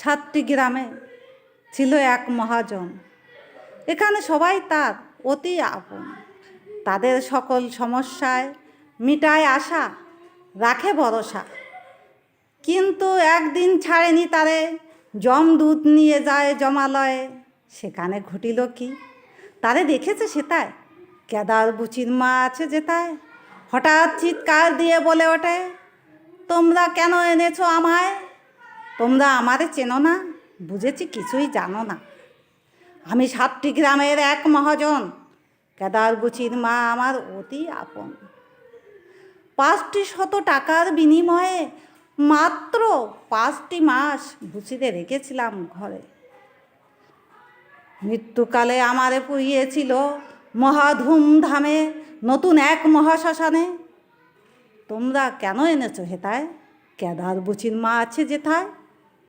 সাতটি গ্রামে ছিল এক মহাজন। এখানে সবাই তার অতি আপন। তাদের সকল সমস্যায় মিটায় আশা, রাখে ভরসা। কিন্তু একদিন ছাড়েনি তারে জমদূত নিয়ে যায় জমালয়ে। সেখানে ঘটিল কি? তারে দেখেছে সেটায় কেদার বুচির মা আছে যেটায় হঠাৎ চিৎকার দিয়ে বলে ওঠে, তোমরা কেন এনেছো আমায়? তোমরা আমারে চেনো না? বুঝেছি, কিছুই জানো না। আমি সাতটি গ্রামের এক মহাজন। কেদার বুচির মা আমার অতি আপন। পাঁচটি শত টাকার বিনিময়ে মাত্র পাঁচটি মাস বুচিতে রেখেছিলাম ঘরে। মৃত্যুকালে আমারে পুড়িয়েছিল মহা ধুমধামে নতুন এক মহাশ্মশানে। তোমরা কেন এনেছো হেতায়? কেদার বুচির মা আছে যেথায়?